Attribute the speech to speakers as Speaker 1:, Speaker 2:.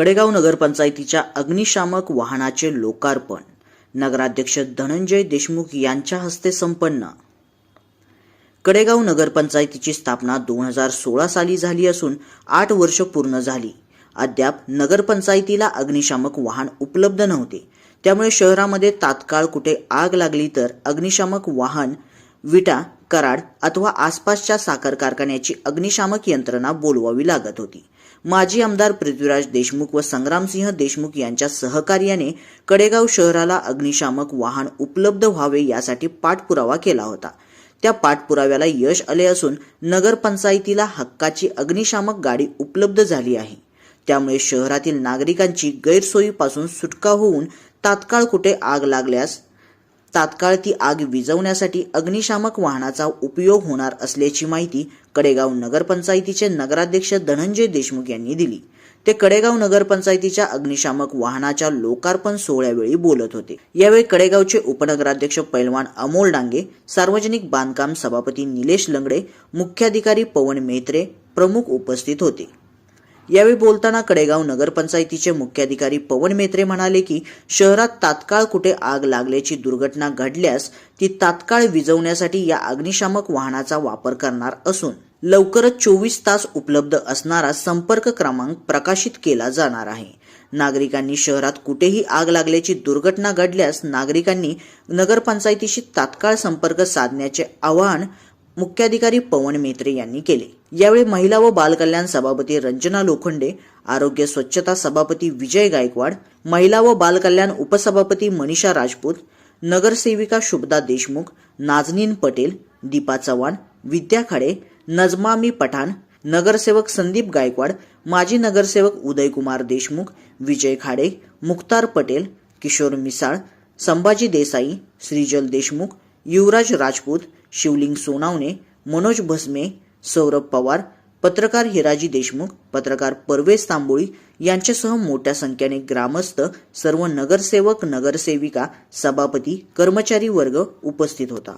Speaker 1: कडेगाव नगरपंचायतीच्या अग्निशामक वाहनाचे लोकार्पण. नगराध्यक्ष धनंजय देशमुख यांच्या हस्ते संपन्न. कडेगाव नगरपंचायतीची स्थापना दोन हजार सोळा साली झाली असून आठ वर्ष पूर्ण झाली. अद्याप नगरपंचायतीला अग्निशामक वाहन उपलब्ध नव्हते. त्यामुळे शहरामध्ये तात्काळ कुठे आग लागली तर अग्निशामक वाहन विटा कराड अथवा आसपासच्या साखर कारखान्याची अग्निशामक यंत्रणा बोलवावी लागत होती. माजी आमदार पृथ्वीराज देशमुख व संग्रामसिंह देशमुख यांच्या सहकार्याने कडेगाव शहराला अग्निशामक वाहन उपलब्ध व्हावे यासाठी पाठपुरावा केला होता. त्या पाठपुराव्याला यश आले असून नगरपंचायतीला हक्काची अग्निशामक गाडी उपलब्ध झाली आहे. त्यामुळे शहरातील नागरिकांची गैरसोयीपासून सुटका होऊन तात्काळ कुठे आग लागल्यास तात्काळ ती आग विझवण्यासाठी अग्निशामक वाहनाचा उपयोग होणार असल्याची माहिती कडेगाव नगरपंचायतीचे नगराध्यक्ष धनंजय देशमुख यांनी दिली. ते कडेगाव नगरपंचायतीच्या अग्निशामक वाहनाच्या लोकार्पण सोहळ्यावेळी बोलत होते. यावेळी कडेगावचे उपनगराध्यक्ष पैलवान अमोल डांगे सार्वजनिक बांधकाम सभापती निलेश लंगडे मुख्याधिकारी पवन मेहत्रे प्रमुख उपस्थित होते. यावेळी बोलताना कडेगाव नगरपंचायतीचे मुख्याधिकारी पवन मेत्रे म्हणाले की शहरात तात्काळ कुठे आग लागल्याची दुर्घटना घडल्यास ती तात्काळ विझवण्यासाठी या अग्निशामक वाहनाचा वापर करणार असून लवकरच चोवीस तास उपलब्ध असणारा संपर्क क्रमांक प्रकाशित केला जाणार आहे. नागरिकांनी शहरात कुठेही आग लागल्याची दुर्घटना घडल्यास नागरिकांनी नगरपंचायतीशी तात्काळ संपर्क साधण्याचे आवाहन मुख्याधिकारी पवन मेत्रे यांनी केले. यावेळी महिला व बालकल्याण सभापती रंजना लोखंडे आरोग्य स्वच्छता सभापती विजय गायकवाड महिला व बालकल्याण उपसभापती मनीषा राजपूत नगरसेविका शुभदा देशमुख नाजनीन पटेल दीपा चव्हाण विद्या खाडे नजमामी पठाण नगरसेवक संदीप गायकवाड माजी नगरसेवक उदयकुमार देशमुख विजय खाडे मुख्तार पटेल किशोर मिसाळ संभाजी देसाई श्रीजल देशमुख युवराज राजपूत शिवलिंग सोनावणे मनोज भस्मे सौरभ पवार पत्रकार हिराजी देशमुख पत्रकार परवेज तांबोळी यांच्यासह मोठ्या संख्येने ग्रामस्थ सर्व नगरसेवक नगरसेविका सभापती कर्मचारी वर्ग उपस्थित होता.